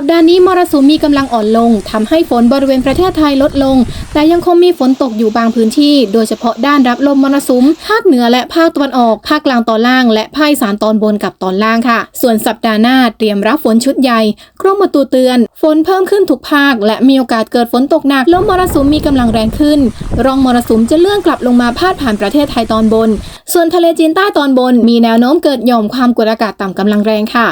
สัปดาห์นี้มรสุมมีกำลังอ่อนลงทำให้ฝนบริเวณประเทศไทยลดลง แต่ยังคงมีฝนตกอยู่บางพื้นที่ โดยเฉพาะด้านรับลมมรสุมภาคเหนือและภาคตะวันออก ภาคกลางตอนล่าง และภาคอีสานตอนบนกับตอนล่างค่ะ ส่วนสัปดาห์หน้าเตรียมรับฝนชุดใหญ่กรมอุตุเตือน ฝนเพิ่มขึ้นทุกภาค และมีโอกาสเกิดฝนตกหนักลมมรสุมมีกำลังแรงขึ้น ร่องมรสุมจะเลื่อนกลับลงมาพาดผ่านประเทศไทยตอนบน ส่วนทะเลจีนใต้ตอนบน มีแนวโน้มเกิดหย่อมความกดอากาศต่ำกำลังแรงค่ะ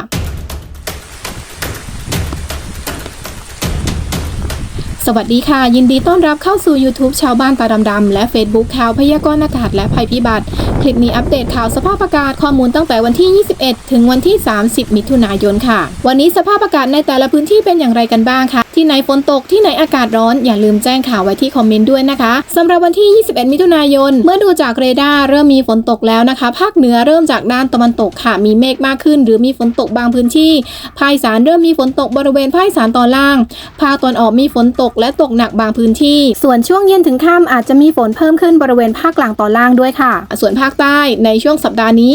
สวัสดีค่ะ ยินดีต้อนรับเข้าสู่ YouTube ชาวบ้านตาดำๆและ Facebook ข่าวพยากรณ์อากาศและภัยพิบัติ คลิปนี้อัปเดตข่าวสภาพอากาศข้อมูลตั้งแต่วันที่ 21 ถึงวันที่ 30 มิถุนายนค่ะ วันนี้สภาพอากาศในแต่ละพื้นที่เป็นอย่างไรกันบ้างคะที่ไหนฝนตกที่ไหนอากาศร้อนอย่าลืมแจ้งข่าวไว้ที่คอมเมนต์ด้วยนะคะสำหรับวันที่ 21 มิถุนายน เมื่อดูจากเรดาร์เริ่มมีฝนตกแล้วนะคะ ภาคเหนือเริ่มจากด้านตะวันตกค่ะ มีเมฆมากขึ้น หรือมีฝนตกบางพื้นที่ ภาคอีสานเริ่มมีฝนตกบริเวณภาคอีสานตอนล่าง ภาคตอนออกมีฝนตกและตกหนักบางพื้นที่ ส่วนช่วงเย็นถึงค่ำอาจจะมีฝนเพิ่มขึ้นบริเวณภาคกลางตอนล่างด้วยค่ะ ส่วนภาคใต้ในช่วงสัปดาห์นี้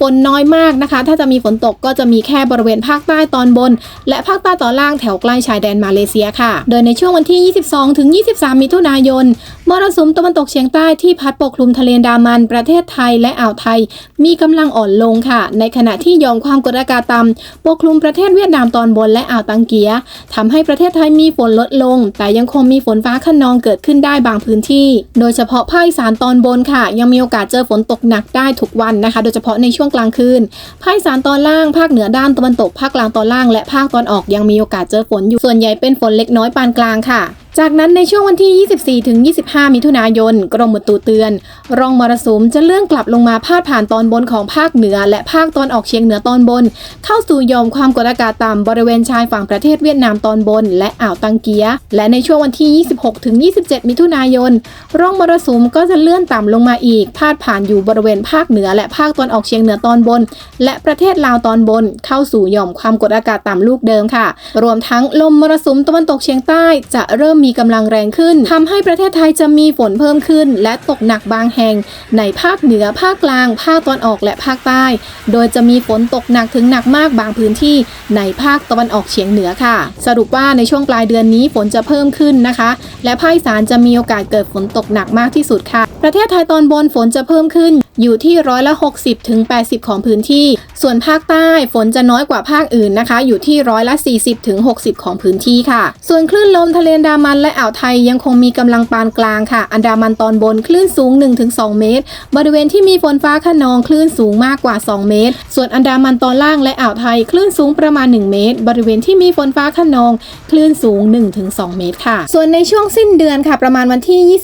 ฝนน้อยมากนะคะ ถ้าจะมีฝนตกก็จะมีแค่บริเวณภาคใต้ตอนบน และภาคใต้ตอนล่างแถวใกล้ชายแดนมาเลเซียค่ะ โดยในช่วงวันที่ 22 ถึง 23 มิถุนายน มรสุมตะวันตกเฉียงใต้ที่พัดปกคลุมทะเลดามันประเทศไทยและอ่าวไทย มีกำลังอ่อนลงค่ะ ในขณะที่ยอมความกดอากาศต่ำปกคลุมประเทศเวียดนามตอนบนและอ่าวตังเกียทำให้ประเทศไทยมีฝนลดลง แต่ยังคงมีฝนฟ้าขนองเกิดขึ้นได้บางพื้นที่ โดยเฉพาะภาคอีสานตอนบนค่ะ ยังมีโอกาสเจอฝนตกหนักได้ทุกวันนะคะ โดยเฉพาะในช่วงกลางคืน ภาคอีสานตอนล่าง ภาคเหนือด้านตะวันตก ภาคกลางตอนล่าง และภาคตอนออกยังมีโอกาสเจอฝนอยู่ ส่วนใหญ่เป็นฝนเล็กน้อยปานกลางค่ะ จากนั้นในช่วงวันที่ 24 ถึง 25 มิถุนายน กรมอุตุเตือน ร่องมรสุมจะเลื่อนกลับลงมาพาดผ่านตอนบนของภาคเหนือ และภาคตอนออกเฉียงเหนือตอนบน เข้าสู่ยอมความกดอากาศต่ำบริเวณชายฝั่งประเทศเวียดนามตอนบน และอ่าวตังเกีย และในช่วงวันที่ 26 ถึง 27 มิถุนายน ร่องมรสุมก็จะเลื่อนต่ำลงมาอีก พาดผ่านอยู่บริเวณภาคเหนือ และภาคตอนออกเฉียงเหนือตอนบน และประเทศลาวตอนบน เข้าสู่ยอมความกดอากาศต่ำลูกเดิมค่ะ รวมทั้งลมมรสุมตะวันตกเฉียงใต้จะเริ่มมีกำลังแรงขึ้นทำให้ประเทศไทยจะมีฝนเพิ่มขึ้น และตกหนักบางแห่ง ในภาคเหนือภาคกลาง ภาคตอนออกและภาคใต้ โดยจะมีฝนตกหนักถึงหนักมากบางพื้นที่ ในภาคตะวันออกเฉียงเหนือค่ะ สรุปว่าในช่วงปลายเดือนนี้ฝนจะเพิ่มขึ้นนะคะ และภาคอีสานจะมีโอกาสเกิดฝนตกหนักมากที่สุดค่ะ ประเทศไทยตอนบนฝนจะเพิ่มขึ้นอยู่ที่ร้อยละ 60ถึง80 ของพื้นที่ ส่วนภาคใต้ฝนจะน้อยกว่าภาคอื่นนะคะ อยู่ที่ร้อยละ 40ถึง60 ของพื้นที่ค่ะ ส่วนคลื่นลมทะเลอันดามันและอ่าวไทยยังคงมีกำลังปานกลางค่ะ อันดามันตอนบนคลื่นสูง 1-2 เมตร บริเวณที่มีฝนฟ้าขนองคลื่นสูงมากกว่า 2 เมตร ส่วนอันดามันตอนล่างและอ่าวไทยคลื่นสูงประมาณ 1 เมตร บริเวณที่มีฝนฟ้าขนองคลื่นสูง 1-2 เมตรค่ะ ส่วนในช่วงสิ้นเดือนค่ะ ประมาณวันที่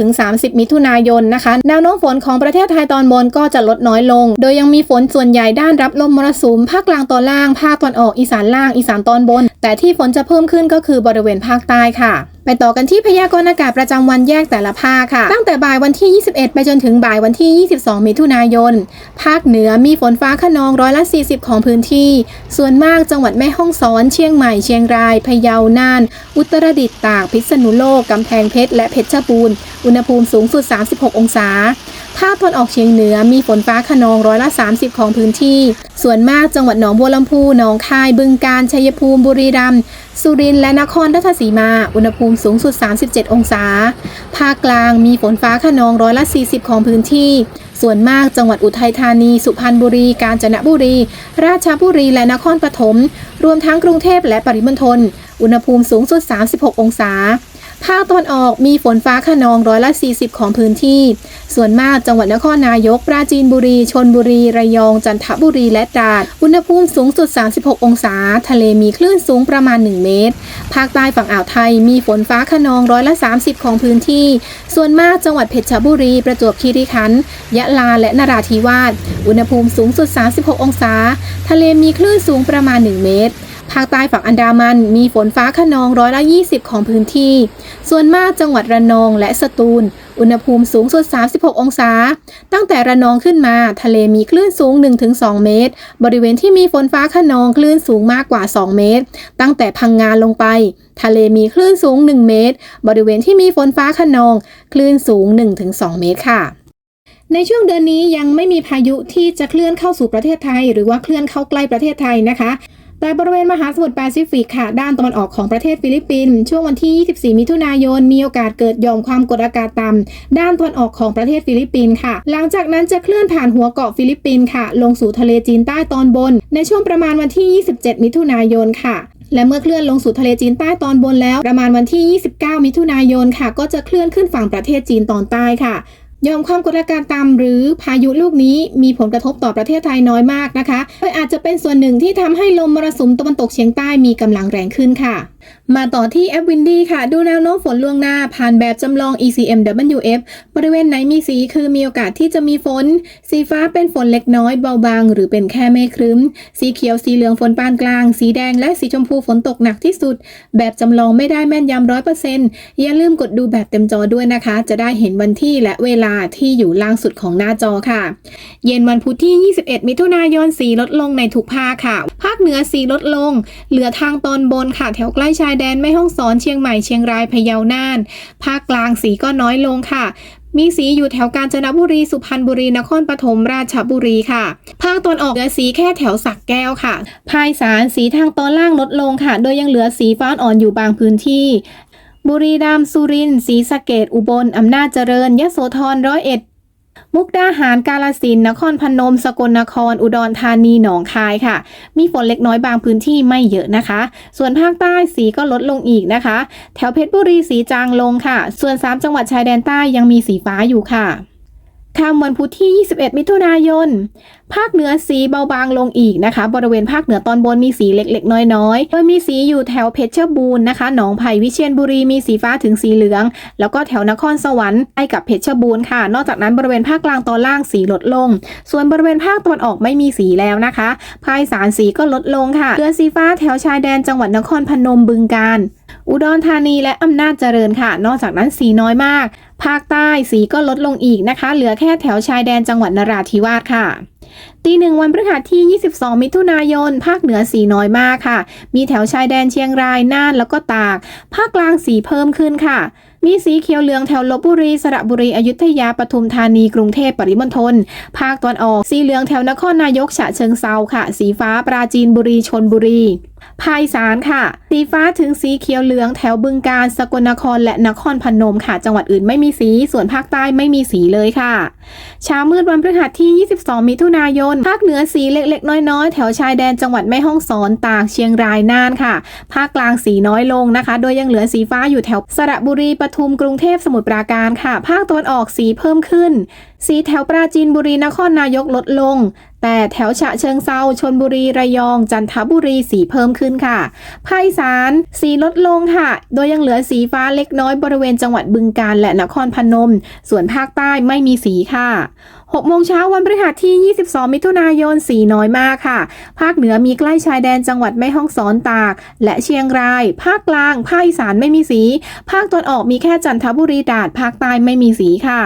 29-30 มิถุนายนนะคะ แนวโน้มฝนของประเทศไทยตอนบนก็จะลดน้อยลง โดยยังมีฝนส่วนใหญ่ด้านรับลมมรสุมภาคกลางตอนล่างภาคตอนออกอีสานล่างอีสานตอนบน แต่ที่ฝนจะเพิ่มขึ้นก็คือบริเวณภาคใต้ค่ะ ไปต่อกันที่พยากรณ์อากาศประจำวันแยกแต่ละภาคค่ะ ตั้งแต่บ่ายวันที่ 21 ไปจนถึงบ่ายวันที่ 22 มิถุนายน ภาคเหนือมีฝนฟ้าขนองร้อยละ 40 ของพื้นที่ ส่วนมากจังหวัดแม่ฮ่องสอน เชียงใหม่ เชียงราย พะเยา น่าน อุตรดิตถ์ ตาก พิษณุโลกกำแพงเพชร และเพชรบูรณ์ อุณหภูมิสูงสุด 36 องศา ภาคตะวันออกเฉียงเหนือมีฝนฟ้าขนองร้อยละ 30 ของพื้นที่ ส่วนมากจังหวัดหนองบัวลำพู หนองคาย บึงกาฬ ชัยภูมิ บุรีรัมย์ สุรินทร์และนครราชสีมา อุณหภูมิสูงสุด 37 องศา ภาคกลางมีฝนฟ้าขนองร้อยละ 40 ของพื้นที่ ส่วนมากจังหวัดอุทัยธานี สุพรรณบุรี กาญจนบุรี ราชบุรีและนครปฐม รวมทั้งกรุงเทพและปริมณฑล อุณหภูมิสูงสุด 36 องศา ภาคตะวันออกมีฝนฟ้าขนองร้อยละ 40 ของพื้นที่ ส่วนมากจังหวัดนครนายก ปราจีนบุรี ชนบุรี ระยอง จันทบุรี และตราด อุณหภูมิสูงสุด 36 องศา ทะเลมีคลื่นสูงประมาณ 1 เมตร ภาคใต้ฝั่งอ่าวไทยมีฝนฟ้าขนองร้อยละ 30 ของพื้นที่ ส่วนมากจังหวัดเพชรบุรี ประจวบคีรีขันธ์ ยะลา และนราธิวาส อุณหภูมิสูงสุด 36 องศา ทะเลมีคลื่นสูงประมาณ 1 เมตร ภาคใต้ฝั่งอันดามันมีฝนฟ้าขนองร้อยละ 20 ของพื้นที่ ส่วนมากจังหวัดระนองและสตูล อุณหภูมิสูงสุด 36 องศา ตั้งแต่ระนองขึ้นมาทะเลมีคลื่นสูง 1-2 เมตร บริเวณที่มีฝนฟ้าขนองคลื่นสูงมากกว่า 2 เมตร ตั้งแต่พังงานลงไป ทะเลมีคลื่นสูง 1 เมตร บริเวณที่มีฝนฟ้าขนอง คลื่นสูง 1-2 เมตรค่ะในช่วงเดือนนี้ยังไม่มีพายุที่จะเคลื่อนเข้าสู่ประเทศไทย หรือว่าเคลื่อนเข้าใกล้ประเทศไทยนะคะ แต่บริเวณมหาสมุทรแปซิฟิกค่ะ ด้านตะวันออกของประเทศฟิลิปปินส์ช่วงวันที่ 24 มิถุนายน มีโอกาสเกิดหย่อมความกดอากาศต่ำด้านตะวันออกของประเทศฟิลิปปินส์ค่ะ หลังจากนั้นจะเคลื่อนผ่านหัวเกาะฟิลิปปินส์ค่ะ ลงสู่ทะเลจีนใต้ตอนบน ในช่วงประมาณวันที่ 27 มิถุนายนค่ะและเมื่อเคลื่อนลงสู่ทะเลจีนใต้ตอนบนแล้ว ประมาณวันที่ 29 มิถุนายนค่ะ ก็จะเคลื่อนขึ้นฝั่งประเทศจีนตอนใต้ค่ะ ยอมความกดอากาศต่ำหรือพายุลูกนี้มีผลกระทบต่อประเทศไทยน้อยมากนะคะโดยอาจจะเป็นส่วนหนึ่งที่ทำให้ลมมรสุมตะวันตกเฉียงใต้มีกำลังแรงขึ้นค่ะมาต่อที่แอปวินดี้ค่ะ ดูแนวโน้มฝนล่วงหน้า ผ่านแบบจำลอง ECMWF บริเวณไหนมีสีคือมีโอกาสที่จะมีฝน สีฟ้าเป็นฝนเล็กน้อยเบาบาง หรือเป็นแค่เมฆครึ้ม สีเขียวสีเหลืองฝนปานกลาง สีแดงและสีชมพูฝนตกหนักที่สุด แบบจำลองไม่ได้แม่นยำร้อยเปอร์เซ็นต์อย่าลืมกดดูแบบเต็มจอด้วยนะคะ จะได้เห็นวันที่และเวลาที่อยู่ล่างสุดของหน้าจอค่ะ เย็นวันพุธที่ 21 มิถุนายนสีลดลงในทุกภาคค่ะ ภาคเหนือสีลดลง เหลือทางตอนบนค่ะแถวใกล้ชายแดนแม่ฮ่องสอนเชียงใหม่เชียงรายพะเยาน่าน ภาคกลางสีก็น้อยลงค่ะมีสีอยู่แถวกาญจนบุรีสุพรรณบุรีนครปฐมราชบุรีค่ะ ภาคตอนออกเหลือสีแค่แถวสักแก้วค่ะ ภาคสานสีทางตอนล่างลดลงค่ะ โดยยังเหลือสีฟ้าอ่อนอยู่บางพื้นที่ บุรีรัมย์สุรินทร์ศรีสะเกดอุบล อำนาจเจริญยโสธรร้อยเอ็ด มุกดาหารกาลสินนครพนม สกลนคร อุดรธานีหนองคายค่ะ มีฝนเล็กน้อยบางพื้นที่ไม่เยอะนะคะ ส่วนภาคใต้สีก็ลดลงอีกนะคะ แถวเพชรบุรีสีจางลงค่ะ ส่วน 3 จังหวัดชายแดนใต้ยังมีสีฟ้าอยู่ค่ะ ค่ำวันพุธที่ 21 มิถุนายน ภาคเหนือสีเบาบางลงอีกนะคะ บริเวณภาคเหนือตอนบนมีสีเล็กๆ น้อยๆ โดยมีสีอยู่แถวเพชรบูรณ์นะคะ หนองไผ่วิเชียรบุรีมีสีฟ้าถึงสีเหลือง แล้วก็แถวนครสวรรค์ใกล้กับเพชรบูรณ์ค่ะ นอกจากนั้นบริเวณภาคกลางตอนล่างสีลดลง ส่วนบริเวณภาคตะวันออกไม่มีสีแล้วนะคะ ภาคสานสีก็ลดลงค่ะเหลือสีฟ้าแถวชายแดนจังหวัดนครพนมบึงกาฬอุดรธานีและอำนาจเจริญค่ะ นอกจากนั้นสีน้อยมาก ภาคใต้สีก็ลดลงอีกนะคะ เหลือแค่แถวชายแดนจังหวัดนราธิวาสค่ะตีหนึ่งวันพฤหัสที่ 22 มิถุนายน ภาคเหนือสีน้อยมากค่ะ มีแถวชายแดนเชียงราย น่าน แล้วก็ตาก ภาคกลางสีเพิ่มขึ้นค่ะ มีสีเขียวเหลืองแถวลบบุรี สระบุรี อยุธยา ปทุมธานี กรุงเทพ ปริมณฑล ภาคตะวันออก สีเหลืองแถวนครนายก ฉะเชิงเซาค่ะ สีฟ้า ปราจีนบุรี ชนบุรี ภาคอีสานค่ะ สีฟ้าถึงสีเขียวเหลืองแถวบึงกาฬสกลนครและนครพนมค่ะ จังหวัดอื่นไม่มีสี ส่วนภาคใต้ไม่มีสีเลยค่ะเช้ามืดวันพฤหัสที่ 22 มิถุนายน ภาคเหนือสีเล็กๆ น้อยๆ แถวชายแดนจังหวัดแม่ฮ่องสอนตากเชียงรายน่านค่ะ ภาคกลางสีน้อยลงนะคะ โดยยังเหลือสีฟ้าอยู่แถวสระบุรีปทุมกรุงเทพสมุทรปราการค่ะ ภาคตะวันออกสีเพิ่มขึ้น สีแถวปราจีนบุรีนครนายกลดลง แต่แถวฉะเชิงเซาชนบุรีระยอง จันทบุรีสีเพิ่มขึ้นค่ะ ภาคอีสานสีลดลงค่ะ โดยยังเหลือสีฟ้าเล็กน้อยบริเวณจังหวัดบึงกาฬและนครพนม ส่วนภาคใต้ไม่มีสีค่ะ6โมงเช้าวันพฤหัสที่ 22 มิถุนายน สีน้อยมากค่ะ ภาคเหนือมีใกล้ชายแดนจังหวัดแม่ฮ่องสอนตาก และเชียงราย ภาคกลาง ภาคอีสานไม่มีสี ภาคตะวันออกมีแค่จันทบุรีตราดภาคใต้ไม่มีสีค่ะ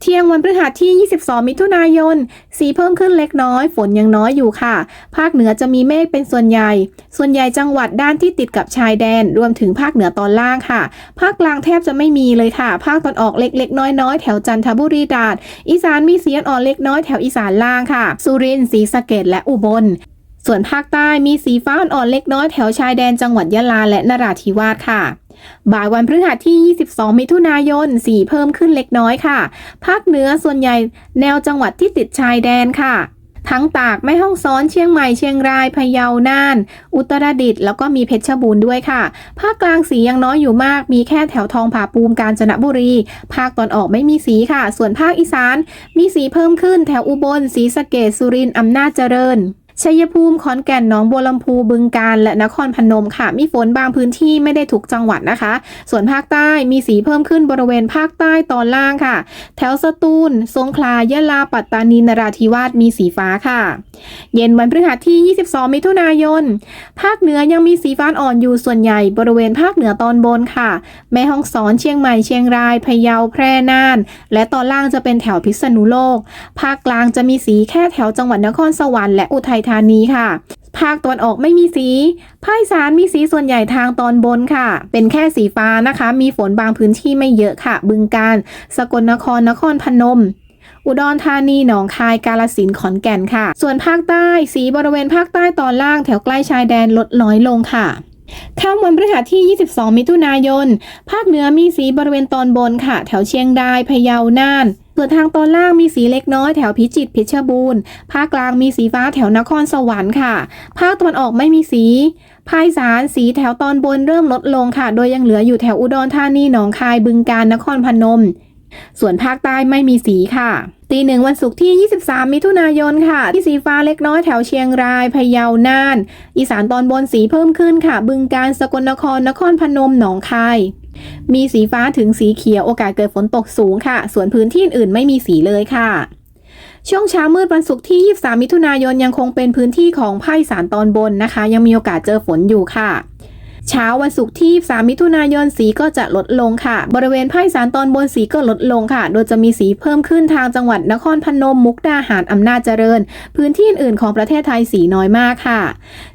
เที่ยงวันพฤหัสที่ 22 มิถุนายน สีเพิ่มขึ้นเล็กน้อย ฝนยังน้อยอยู่ค่ะ ภาคเหนือจะมีเมฆเป็นส่วนใหญ่ ส่วนใหญ่จังหวัดด้านที่ติดกับชายแดน รวมถึงภาคเหนือตอนล่างค่ะ ภาคกลางแทบจะไม่มีเลยค่ะ ภาคตอนออกเล็กๆ น้อยๆ แถวจันทบุรีตราด อีสานมีเสียงอ่อนเล็กน้อยแถวอีสานล่างค่ะ สุรินทร์ศรีสะเกดและอุบลส่วนภาคใต้มีสีฟ้าอ่อนเล็กน้อยแถวชายแดนจังหวัดยะลาและนราธิวาสค่ะ บ่ายวันพฤหัสที่ 22 มิถุนายน สีเพิ่มขึ้นเล็กน้อยค่ะ ภาคเหนือส่วนใหญ่แนวจังหวัดที่ติดชายแดนค่ะ ทั้งตากแม่ฮ่องสอนเชียงใหม่เชียงรายพะเยาน่าน อุตรดิตถ์แล้วก็มีเพชรบูรณ์ด้วยค่ะ ภาคกลางสียังน้อยอยู่มาก มีแค่แถวทองผาปูมกาญจนบุรี ภาคตอนออกไม่มีสีค่ะ ส่วนภาคอีสาน มีสีเพิ่มขึ้นแถวอุบลศรีสะเกดสุรินทร์อำนาจเจริญ ชัยภูมิขอนแก่นหนองบัวลำพูบึงกาฬและนครพนมค่ะ มีฝนบางพื้นที่ไม่ได้ทุกจังหวัดนะคะ ส่วนภาคใต้มีสีเพิ่มขึ้นบริเวณภาคใต้ตอนล่างค่ะ แถวสตูลสงขลายะลาปัตตานีนราธิวาสมีสีฟ้าค่ะ เย็นวันพฤหัสที่ 22 มิถุนายน ภาคเหนือยังมีสีฟ้าอ่อนอยู่ส่วนใหญ่บริเวณภาคเหนือตอนบนค่ะ แม่ฮ่องสอนเชียงใหม่เชียงรายพะเยาแพร่น่าน และตอนล่างจะเป็นแถวพิษณุโลก ภาคกลางจะมีสีแค่แถวจังหวัดนครสวรรค์และอุทัยธานีค่ะ ภาคตะวันออกไม่มีสี ภาคอีสานมีสีส่วนใหญ่ทางตอนบนค่ะ เป็นแค่สีฟ้านะคะ มีฝนบางพื้นที่ไม่เยอะค่ะ บึงกาฬสกลนคร นครพนมอุดรธานีหนองคายกาฬสินขอนแก่นค่ะ ส่วนภาคใต้สีบริเวณภาคใต้ตอนล่างแถวใกล้ชายแดนลดน้อยลงค่ะข้ามวันพฤหัสที่ 22 มิถุนายน ภาคเหนือมีสีบริเวณตอนบนค่ะ แถวเชียงรายพะเยาน่าน ส่วนทางตอนล่างมีสีเล็กน้อยแถวพิจิตรเพชรบูรณ์ ภาคกลางมีสีฟ้าแถวนครสวรรค์ค่ะ ภาคตะวันออกไม่มีสีภาคสานสีแถวตอนบนเริ่มลดลงค่ะ โดยยังเหลืออยู่แถวอุดรธานีหนองคายบึงกาฬนครพนม ส่วนภาคใต้ไม่มีสีค่ะ ตีหนึ่งวันศุกร์ที่ 23 มิถุนายนค่ะ ที่สีฟ้าเล็กน้อยแถวเชียงราย พะเยา น่าน อีสานตอนบนสีเพิ่มขึ้นค่ะ บึงกาฬสกลนคร นครพนม หนองคาย มีสีฟ้าถึงสีเขียว โอกาสเกิดฝนตกสูงค่ะ ส่วนพื้นที่อื่นไม่มีสีเลยค่ะช่วงเช้ามืดวันศุกร์ที่ 23 มิถุนายนยังคงเป็นพื้นที่ของภาคอีสานตอนบนนะคะ ยังมีโอกาสเจอฝนอยู่ค่ะ เช้าวันศุกร์ที่ 3 มิถุนายนสีก็จะลดลงค่ะ บริเวณภาคอีสานตอนบนสีก็ลดลงค่ะ โดยจะมีสีเพิ่มขึ้นทางจังหวัดนครพนมมุกดาหารอำนาจเจริญ พื้นที่อื่นๆของประเทศไทยสีน้อยมากค่ะ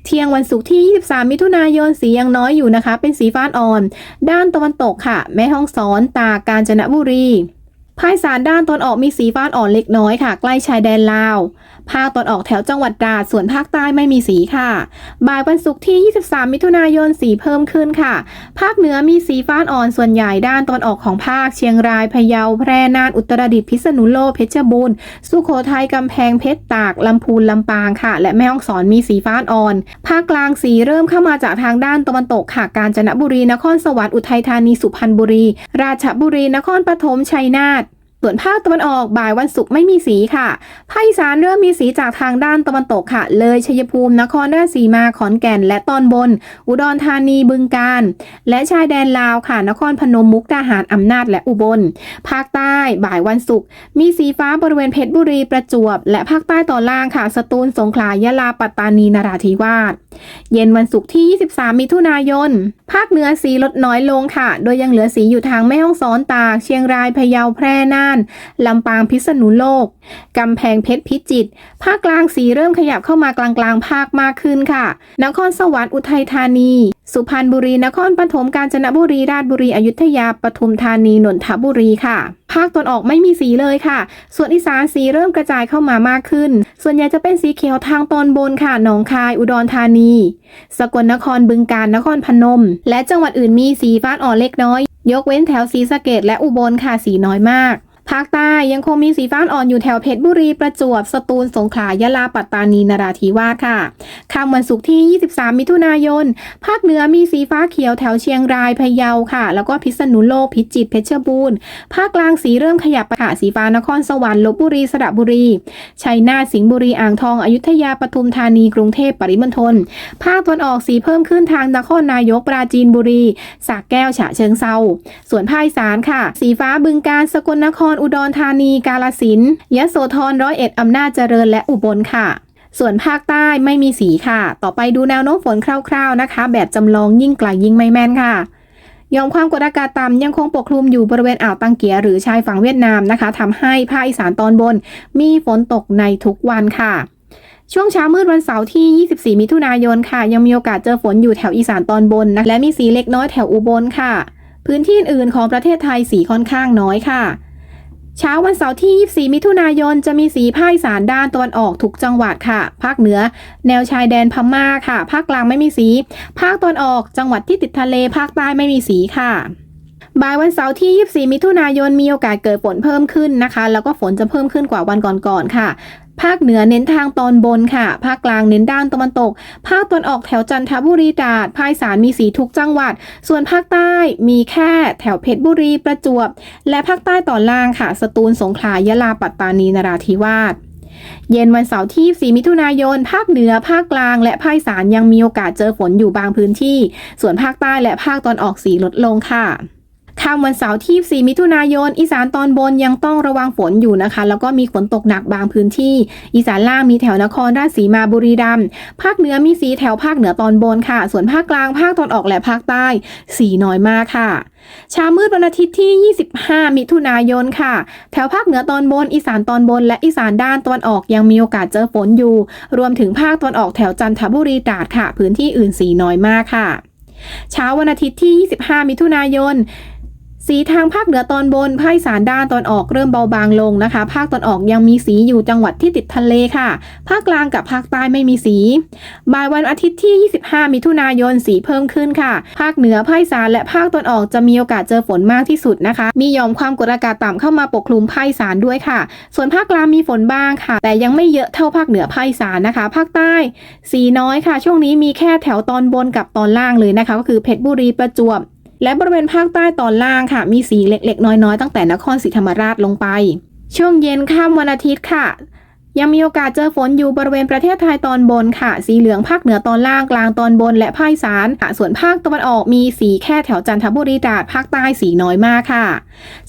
เที่ยงวันศุกร์ที่ 23 มิถุนายนสียังน้อยอยู่นะคะ เป็นสีฟ้าอ่อน ด้านตะวันตกค่ะ แม่ฮ่องสอน ตากาญจนบุรีภาคสานด้านตอนออกมีสีฟ้าอ่อนเล็กน้อยค่ะ ใกล้ชายแดนลาว ภาคตอนออกแถวจังหวัดตราดส่วนภาคใต้ไม่มีสีค่ะ บ่ายวันศุกร์ที่ 23 มิถุนายนสีเพิ่มขึ้นค่ะ ภาคเหนือมีสีฟ้าอ่อนส่วนใหญ่ด้านตอนออกของภาค เชียงรายพะเยาแพร่น่านอุตรดิตถ์พิษณุโลกเพชรบูรณ์สุโขทัยกำแพงเพชรตากลำพูนลำปางค่ะ และแม่ฮ่องสอนมีสีฟ้าอ่อน ภาคกลางสีเริ่มเข้ามาจากทางด้านตะวันตกค่ะกาญจนบุรีนครสวรรค์อุทัยธานีสุพรรณบุรี ราชบุรีนครปฐมชัยนาท ส่วนภาคตะวันออกบ่ายวันศุกร์ไม่มีสีค่ะ ภาคอีสานเริ่มมีสีจากทางด้านตะวันตกค่ะ เลยชัยภูมิ นครราชสีมา ขอนแก่น และตอนบน อุดรธานี บึงกาฬ และชายแดนลาวค่ะ นครพนม มุกดาหาร อำนาจ และอุบล ภาคใต้บ่ายวันศุกร์มีสีฟ้าบริเวณเพชรบุรี ประจวบ และภาคใต้ตอนล่างค่ะ สตูล สงขลา ยะลา ปัตตานี นราธิวาส เย็นวันศุกร์ที่ 23 มิถุนายน ภาคเหนือสีลดน้อยลงค่ะ โดยยังเหลือสีอยู่ทางแม่ฮ่องสอน ตาก เชียงราย พะเยา แพร่ น่านลำปางพิษณุโลก กำแพงเพชรพิจิตร ภาคกลางสีเริ่มขยับเข้ามากลางกลางๆภาคมากขึ้นค่ะ นครสวรรค์อุทัยธานี สุพรรณบุรี นครปฐม กาญจนบุรี ราชบุรี อยุธยา ปทุมธานี นนทบุรีค่ะ ภาคตอนออกไม่มีสีเลยค่ะ ส่วนอีสานสีเริ่มกระจายเข้ามามากขึ้น ส่วนใหญ่จะเป็นสีเขียวทางตอนบนค่ะ หนองคาย อุดรธานี สกลนคร บึงกาฬ นครพนม และจังหวัดอื่นมีสีฟ้าอ่อนเล็กน้อย ยกเว้นแถวศรีสะเกดและอุบลค่ะ สีน้อยมากภาคใต้ยังคงมีสีฟ้าอ่อนอยู่แถวเพชรบุรี ประจวบ สตูล สงขลา ยะลา ปัตตานี นราธิวาสค่ะค่ำวันศุกร์ที่ 23 มิถุนายน ภาคเหนือมีสีฟ้าเขียวแถวเชียงรายพะเยาค่ะ แล้วก็พิษณุโลกพิจิตรเพชรบูรณ์ภาคกลางสีเริ่มขยับค่ะสีฟ้านครสวรรค์ลบบุรีสระบุรีชัยนาทสิงห์บุรีอ่างทองอยุธยาปทุมธานีกรุงเทพปริมณฑลภาคตะวันออกสีเพิ่มขึ้นทางนครนายกปราจีนบุรีสระแก้วฉะเชิงเซาส่วนภาคอีสานค่ะ สีฟ้าบึงกาฬสกลนครอุดรธานี กาฬสินธุ์ยโสธรร้อยเอ็ดอำนาจเจริญและอุบลค่ะ ส่วนภาคใต้ไม่มีสีค่ะ ต่อไปดูแนวโน้มฝนคร่าวๆนะคะ แบบจำลองยิ่งไกลยิ่งไม่แม่นค่ะยอมความกดอากาศต่ำยังคงปกคลุมอยู่บริเวณอ่าวตังเกียหรือชายฝั่งเวียดนามนะคะทำให้ภาคอีสานตอนบน มีฝนตกในทุกวันค่ะ ช่วงเช้ามืดวันเสาร์ที่ 24 มิถุนายนค่ะ ยังมีโอกาสเจอฝนอยู่แถวอีสานตอนบนนะและมีสีเล็กน้อยแถวอุบลค่ะ พื้นที่อื่นของประเทศไทยสีค่อนข้างน้อยค่ะ เช้าวันเสาร์ที่ 24 มิถุนายน จะมีสีภาคอีสานด้านตะวันออกทุกจังหวัดค่ะ ภาคเหนือ แนวชายแดนพม่าค่ะ ภาคกลางไม่มีสี ภาคตะวันออก จังหวัดที่ติดทะเล ภาคใต้ไม่มีสีค่ะบ่ายวันเสาร์ที่ 24 มิถุนายน มีโอกาสเกิดฝนเพิ่มขึ้นนะคะ แล้วก็ฝนจะเพิ่มขึ้นกว่าวันก่อนๆค่ะ ภาคเหนือเน้นทางตอนบนค่ะ ภาคกลางเน้นด้านตะวันตก ภาคตะวันออกแถวจันทบุรีตราดภาคสานมีสีทุกจังหวัด ส่วนภาคใต้มีแค่แถวเพชรบุรีประจวบ และภาคใต้ตอนล่างค่ะ สตูลสงขลายะลาปัตตานีนราธิวาสเย็นวันเสาร์ที่ 4 มิถุนายน ภาคเหนือ ภาคกลาง และภาคอีสานยังมีโอกาสเจอฝนอยู่บางพื้นที่ ส่วนภาคใต้และภาคตอนออกสีลดลงค่ะ ค่ำวันเสาร์ที่ 4 มิถุนายน อีสานตอนบนยังต้องระวังฝนอยู่นะคะ แล้วก็มีฝนตกหนักบางพื้นที่ อีสานล่างมีแถวนครราชสีมาบุรีรัมย์ภาคเหนือมีสีแถวภาคเหนือตอนบนค่ะ ส่วนภาคกลางภาคตอนออกและภาคใต้ สีน้อยมากค่ะเช้ามืดวันอาทิตย์ที่ 25 มิถุนายนค่ะ แถวภาคเหนือตอนบน อีสานตอนบน และอีสานด้านตะวันออกยังมีโอกาสเจอฝนอยู่ รวมถึงภาคตะวันออกแถวจันทบุรีตราดค่ะ พื้นที่อื่นสีน้อยมากค่ะ เช้าวันอาทิตย์ที่ 25 มิถุนายน สีทางภาคเหนือตอนบนภาคอีสานด้านตอนออกเริ่มเบาบางลงนะคะ ภาคตอนออกยังมีสีอยู่จังหวัดที่ติดทะเลค่ะ ภาคกลางกับภาคใต้ไม่มีสี บ่ายวันอาทิตย์ที่ 25 มิถุนายนสีเพิ่มขึ้นค่ะ ภาคเหนือภาคอีสานและภาคตอนออกจะมีโอกาสเจอฝนมากที่สุดนะคะ มีหย่อมความกดอากาศต่ำเข้ามาปกคลุมภาคอีสานด้วยค่ะ ส่วนภาคกลางมีฝนบ้างค่ะ แต่ยังไม่เยอะเท่าภาคเหนือภาคอีสานนะคะ ภาคใต้ สีน้อยค่ะ ช่วงนี้มีแค่แถวตอนบนกับตอนล่างเลยนะคะ ก็คือเพชรบุรีประจวบ และบริเวณภาคใต้ตอนล่างค่ะ มีสีเล็กๆ น้อยๆ ตั้งแต่นครศรีธรรมราชลงไป ช่วงเย็นค่ำวันอาทิตย์ค่ะ ยังมีโอกาสเจอฝนอยู่บริเวณประเทศไทยตอนบนค่ะ สีเหลืองภาคเหนือตอนล่างกลางตอนบนและภาคอีสานส่วนภาคตะวันออกมีสีแค่แถวจันทบุรีตราดภาคใต้สีน้อยมากค่ะ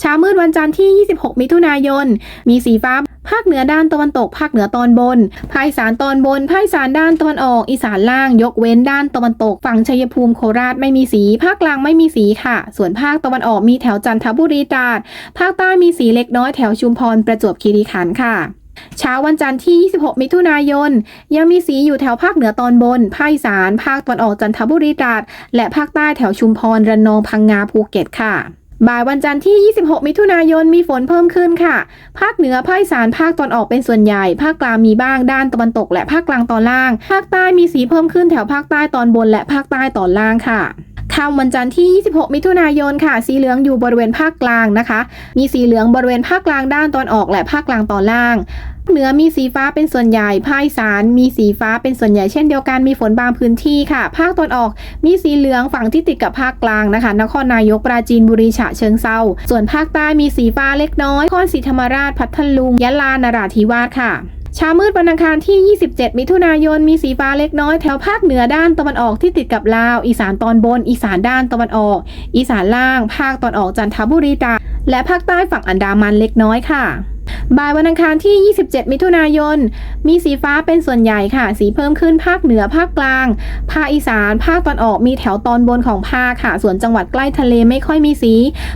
เช้ามืดวันจันทร์ที่ 26 มิถุนายน มีสีฟ้าภาคเหนือด้านตะวันตก ภาคเหนือตอนบน ภาคอีสานตอนบน ภาคอีสานด้านตะวันออก อีสานล่าง ยกเว้นด้านตะวันตก ฝั่งชัยภูมิโคราชไม่มีสี ภาคกลางไม่มีสีค่ะ ส่วนภาคตะวันออกมีแถวจันทบุรีตราด ภาคใต้มีสีเล็กน้อยแถวชุมพรประจวบคีรีขันธ์ค่ะ เช้าวันจันทร์ที่ 26 มิถุนายน ยังมีสีอยู่แถวภาคเหนือตอนบน ภาคอีสาน ภาคตะวันออกจันทบุรีตราดและภาคใต้แถวชุมพร ระนอง พังงา ภูเก็ตค่ะบ่ายวันจันทร์ที่ 26 มิถุนายน มีฝนเพิ่มขึ้นค่ะ ภาคเหนือ ภาคอีสาน ภาคตอนออกเป็นส่วนใหญ่ ภาคกลางมีบ้าง ด้านตะวันตก และภาคกลางตอนล่าง ภาคใต้มีสีเพิ่มขึ้นแถวภาคใต้ตอนบน และภาคใต้ตอนล่างค่ะ ค่ำวันจันทร์ที่ 26 มิถุนายนค่ะ สีเหลืองอยู่บริเวณภาคกลางนะคะ มีสีเหลืองบริเวณภาคกลางด้านตอนออกและภาคกลางตอนล่างเหนือมีสีฟ้าเป็นส่วนใหญ่ ภาคอีสานมีสีฟ้าเป็นส่วนใหญ่เช่นเดียวกัน มีฝนบางพื้นที่ค่ะ ภาคตอนออกมีสีเหลืองฝั่งที่ติดกับภาคกลางนะคะ นครนายกปราจีนบุรีฉะเชิงเซาส่วนภาคใต้มีสีฟ้าเล็กน้อยนครศรีธรรมราชพัทลุงยะลานราธิวาสค่ะ เช้ามืดวันอังคารที่ 27 มิถุนายน มีสีฟ้าเล็กน้อยแถวภาคเหนือด้านตะวันออกที่ติดกับลาว อีสานตอนบน อีสานด้านตะวันออก อีสานล่าง ภาคตอนออกจันทบุรีตาและภาคใต้ฝั่งอันดามันเล็กน้อยค่ะ บ่ายวันอังคารที่ 27 มิถุนายน มีสีฟ้าเป็นส่วนใหญ่ค่ะ สีเพิ่มขึ้นภาคเหนือภาคกลาง ภาคอีสาน ภาคตอนออกมีแถวตอนบนของภาคค่ะ ส่วนจังหวัดใกล้ทะเลไม่ค่อยมีสี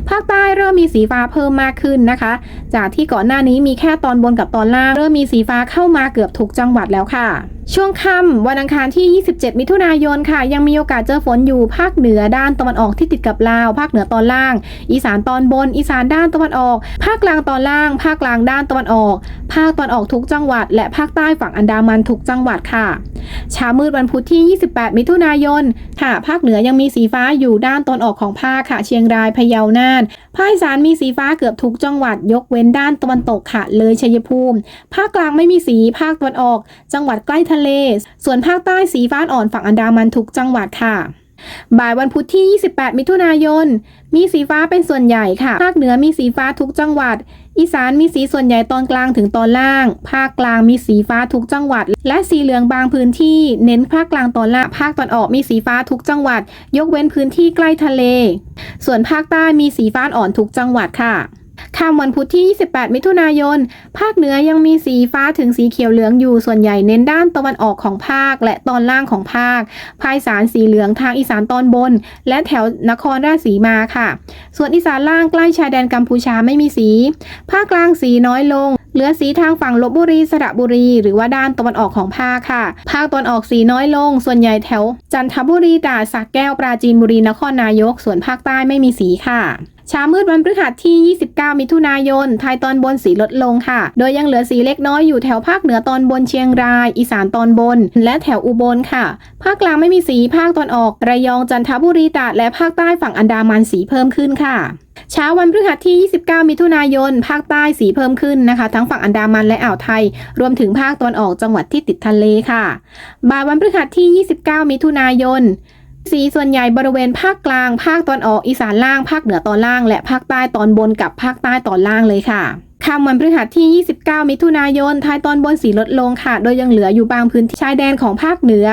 ภาคใต้เริ่มมีสีฟ้าเพิ่มมากขึ้นนะคะ จากที่ก่อนหน้านี้มีแค่ตอนบนกับตอนล่าง เริ่มมีสีฟ้าเข้ามาเกือบทุกจังหวัดแล้วค่ะช่วงค่ำวันอังคารที่ 27 มิถุนายนค่ะ ยังมีโอกาสเจอฝนอยู่ภาคเหนือด้านตะวันออกที่ติดกับลาว ภาคเหนือตอนล่าง อีสานตอนบน อีสานด้านตะวันออก ภาคกลางตอนล่าง ภาคกลางด้านตะวันออก ภาคตอนออกทุกจังหวัด และภาคใต้ฝั่งอันดามันทุกจังหวัดค่ะเช้ามืดวันพุธที่ 28 มิถุนายนค่ะ ภาคเหนือยังมีสีฟ้าอยู่ด้านตอนออกของภาคค่ะ เชียงรายพะเยาน่านภาคอีสานมีสีฟ้าเกือบทุกจังหวัด ยกเว้นด้านตะวันตกค่ะ เลยชัยภูมิ ภาคกลางไม่มีสีภาคตะวันออก จังหวัดใกล้ทะเล ส่วนภาคใต้สีฟ้าอ่อนฝั่งอันดามันทุกจังหวัดค่ะบ่ายวันพุธที่ 28 มิถุนายน มีสีฟ้าเป็นส่วนใหญ่ค่ะ ภาคเหนือมีสีฟ้าทุกจังหวัด อีสานมีสีส่วนใหญ่ตอนกลางถึงตอนล่าง ภาคกลางมีสีฟ้าทุกจังหวัด และสีเหลืองบางพื้นที่ เน้นภาคกลางตอนล่าง ภาคตอนออกมีสีฟ้าทุกจังหวัด ยกเว้นพื้นที่ใกล้ทะเล ส่วนภาคใต้มีสีฟ้าอ่อนทุกจังหวัดค่ะ ค่ำวันพุธที่ 28 มิถุนายน ภาคเหนือยังมีสีฟ้าถึงสีเขียวเหลืองอยู่ ส่วนใหญ่เน้นด้านตะวันออกของภาค และตอนล่างของภาค ภาคอีสานสีเหลืองทางอีสานตอนบน และแถวนครราชสีมาค่ะ ส่วนอีสานล่างใกล้ชายแดนกัมพูชาไม่มีสี ภาคกลางสีน้อยลงเหลือสีทางฝั่งลบบุรีสระบุรี หรือว่าด้านตะวันออกของภาคค่ะ ภาคตะวันออกสีน้อยลง ส่วนใหญ่แถว จันทบุรีตราสระแก้วปราจีนบุรีนครนายก ส่วนภาคใต้ไม่มีสีค่ะ เช้ามืดวันพฤหัสที่ 29 มิถุนายน ไทยตอนบนสีลดลงค่ะ โดยยังเหลือสีเล็กน้อยอยู่แถวภาคเหนือตอนบนเชียงราย อีสานตอนบน และแถวอุบลค่ะ ภาคกลางไม่มีสีภาคตอนออก ระยองจันทบุรีตราดและภาคใต้ฝั่งอันดามันสีเพิ่มขึ้นค่ะเช้าวันพฤหัสที่ 29 มิถุนายน ภาคใต้สีเพิ่มขึ้นนะคะ ทั้งฝั่งอันดามันและอ่าวไทย รวมถึงภาคตอนออกจังหวัดที่ติดทะเลค่ะ บ่ายวันพฤหัสที่ 29 มิถุนายน สีส่วนใหญ่บริเวณภาคกลาง ภาคตอนออกอีสานล่าง ภาคเหนือตอนล่าง และภาคใต้ตอนบนกับภาคใต้ตอนล่างเลยค่ะค่ำวันพฤหัสที่ 29 มิถุนายน ไทยตอนบนสีลดลงค่ะ โดยยังเหลืออยู่บางพื้นที่ชายแดนของภาคเหนือ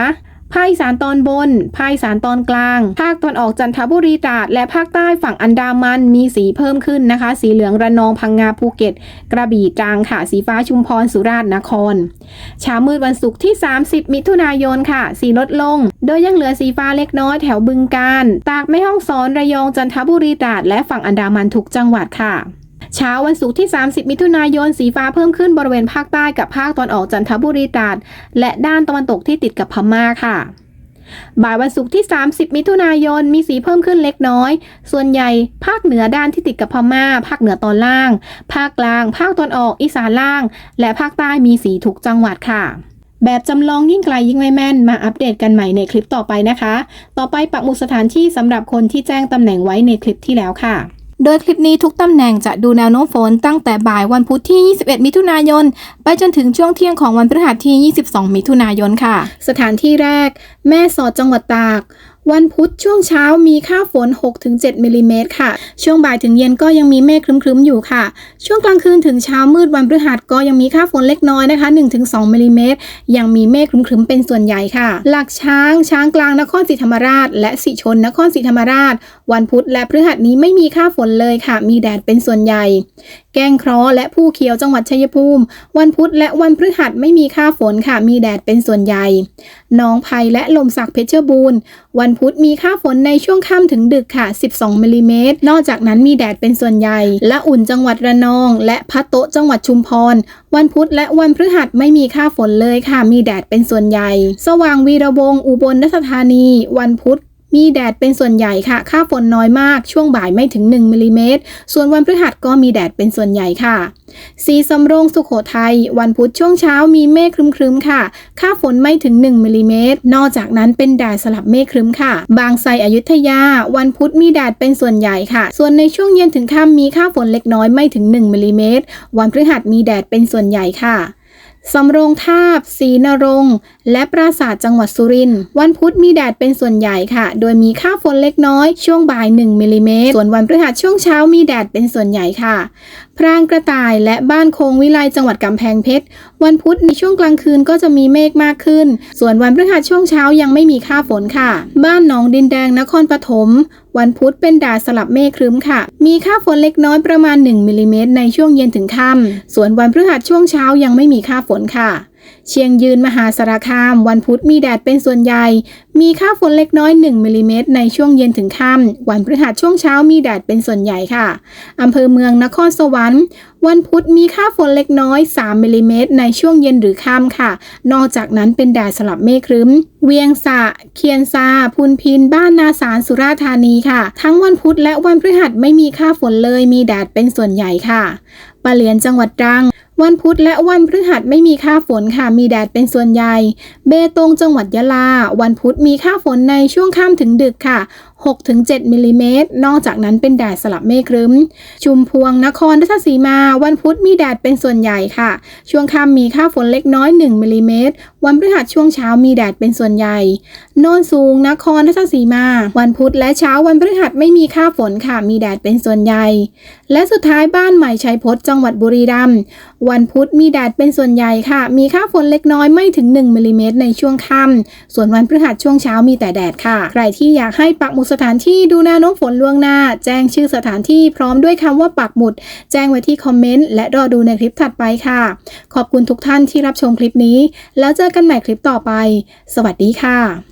ภาคอีสานตอนบน ภาคอีสานตอนกลาง ภาคตอนออกจันทบุรีตราด และภาคใต้ฝั่งอันดามันมีสีเพิ่มขึ้นนะคะ สีเหลืองระนองพังงาภูเก็ต กระบี่ตรังค่ะ สีฟ้าชุมพรสุราษฎร์นครเช้ามืดวันศุกร์ที่ 30 มิถุนายนค่ะ สีลดลง โดยยังเหลือสีฟ้าเล็กน้อยแถวบึงกาฬตากแม่ฮ่องสอนระยองจันทบุรีตราด และฝั่งอันดามันทุกจังหวัดค่ะ เช้าวันศุกร์ที่ 30 มิถุนายน สีฟ้าเพิ่มขึ้นบริเวณภาคใต้กับภาคตอนออกจันทบุรีตราดและด้านตะวันตกที่ติดกับพม่าค่ะบ่ายวันศุกร์ที่ 30 มิถุนายน มีสีเพิ่มขึ้นเล็กน้อย ส่วนใหญ่ภาคเหนือด้านที่ติดกับพม่า ภาคเหนือตอนล่าง ภาคกลาง ภาคตอนออก อีสานล่าง และภาคใต้มีสีทุกจังหวัดค่ะ แบบจำลองยิ่งไกลยิ่งไม่แม่น มาอัปเดตกันใหม่ในคลิปต่อไปนะคะ ต่อไปปักหมุดสถานที่สำหรับคนที่แจ้งตำแหน่งไว้ในคลิปที่แล้วค่ะ โดยคลิปนี้ทุกตำแหน่งจะดูแนวโน้มฝนตั้งแต่บ่ายวันพุธที่ 21 มิถุนายน ไปจนถึงช่วงเที่ยงของวันพฤหัสที่ 22 มิถุนายนค่ะ สถานที่แรก แม่สอดจังหวัดตาก วันพุธช่วงเช้ามีค่าฝน 6-7มิลลิเมตรค่ะ ช่วงบ่ายถึงเย็นก็ยังมีเมฆครึ้มๆอยู่ค่ะ ช่วงกลางคืนถึงเช้ามืดวันพฤหัสก็ยังมีค่าฝนเล็กน้อยนะคะ 1-2มิลลิเมตร ยังมีเมฆครึ้มๆเป็นส่วนใหญ่ค่ะ หลักช้าง ช้างกลางนครศรีธรรมราช และสิชนนครศรีธรรมราช วันพุธและพฤหัสนี้ไม่มีค่าฝนเลยค่ะ มีแดดเป็นส่วนใหญ่ แก้งเคราะห์และผู้เขียวจังหวัดชัยภูมิ วันพุธและวันพฤหัสไม่มีค่าฝนค่ะ มีแดดเป็นส่วนใหญ่หนองไผ่และลมสักเพชรบูรณ์วันพุธมีค่าฝนในช่วงค่ำถึงดึกค่ะ 12มิลลิเมตรนอกจากนั้นมีแดดเป็นส่วนใหญ่ และอุ่นจังหวัดระนอง และพัดโตจังหวัดชุมพร วันพุธและวันพฤหัสไม่มีค่าฝนเลยค่ะ มีแดดเป็นส่วนใหญ่ สว่างวีระวงศ์อุบลราชธานี วันพุธ มีแดดเป็นส่วนใหญ่ค่ะ ค่าฝนน้อยมาก ช่วงบ่ายไม่ถึง 1มิลลิเมตร ส่วนวันพฤหัสก็มีแดดเป็นส่วนใหญ่ค่ะ สีสำโรงสุขโขทัย วันพุธช่วงเช้ามีเมฆครึ้มๆค่ะ ค่าฝนไม่ถึง 1มิลลิเมตร นอกจากนั้นเป็นแดดสลับเมฆครึ้มค่ะ บางไทรอยุธยา วันพุธมีแดดเป็นส่วนใหญ่ค่ะ ส่วนในช่วงเย็นถึงค่ำมีค่าฝนเล็กน้อยไม่ถึง 1มิลลิเมตร วันพฤหัสมีแดดเป็นส่วนใหญ่ค่ะ สำโรงทาบศรีนรงค์และปราสาทจังหวัดสุรินทร์วันพุธมีแดดเป็นส่วนใหญ่ค่ะ โดยมีค่าฝนเล็กน้อยช่วงบ่าย 1มิลลิเมตรส่วนวันพฤหัสช่วงเช้ามีแดดเป็นส่วนใหญ่ค่ะพรางกระต่ายและบ้านโคงวิไลจังหวัดกำแพงเพชร วันพุธในช่วงกลางคืนก็จะมีเมฆมากขึ้น ส่วนวันพฤหัสช่วงเช้ายังไม่มีค่าฝนค่ะ บ้านหนองดินแดงนครปฐมวันพุธเป็นดาสลับเมฆครึ้มค่ะ มีค่าฝนเล็กน้อยประมาณ 1มิลลิเมตรในช่วงเย็นถึงค่ำส่วนวันพฤหัสช่วงเช้ายังไม่มีค่าฝนค่ะ เชียงยืนมหาสารคาม วันพุธมีแดดเป็นส่วนใหญ่ มีค่าฝนเล็กน้อย 1มิลลิเมตรในช่วงเย็นถึงค่ำวันพฤหัสช่วงเช้ามีแดดเป็นส่วนใหญ่ค่ะอำเภอเมืองนครสวรรค์ วันพุธมีค่าฝนเล็กน้อย 3มิลลิเมตรในช่วงเย็นหรือค่ำค่ะ นอกจากนั้นเป็นแดดสลับเมฆครึ้ม เวียงสะ เคียนซาพุนพิน บ้านนาสารสุราธานีค่ะ ทั้งวันพุธและวันพฤหัสไม่มีค่าฝนเลย มีแดดเป็นส่วนใหญ่ค่ะปะเหลียนจังหวัดตรัง วันพุธและวันพฤหัสไม่มีค่าฝนค่ะ มีแดดเป็นส่วนใหญ่ เบตงจังหวัดยะลา วันพุธมีค่าฝนในช่วงค่ำถึงดึกค่ะ 6-7มิลลิเมตร นอกจากนั้นเป็นแดดสลับเมฆครึ้ม ชุมพวงนครราชสีมา วันพุธมีแดดเป็นส่วนใหญ่ค่ะ ช่วงค่ำมีค่าฝนเล็กน้อย 1มิลลิเมตร วันพฤหัสช่วงเช้ามีแดดเป็นส่วนใหญ่ โนนสูง นครราชสีมา วันพุธและเช้าวันพฤหัสไม่มีค่าฝนค่ะ มีแดดเป็นส่วนใหญ่ และสุดท้ายบ้านใหม่ชัยพจน์จังหวัดบุรีรัมย์ วันพุธมีแดดเป็นส่วนใหญ่ค่ะ มีค่าฝนเล็กน้อยไม่ถึง1มิลลิเมตรในช่วงค่ำ ส่วนวันพฤหัสช่วงเช้ามีแต่แดดค่ะ ใครที่อยากให้ปักหมุดสถานที่ดูแนวโน้มฝนล่วงหน้า แจ้งชื่อสถานที่พร้อมด้วยคำว่าปักหมุด แจ้งไว้ที่คอมเมนต์และรอดูในคลิปถัดไปค่ะ ขอบคุณทุกท่านที่รับชมคลิปนี้ แล้วเจอกันใหม่คลิปต่อไป สวัสดีค่ะ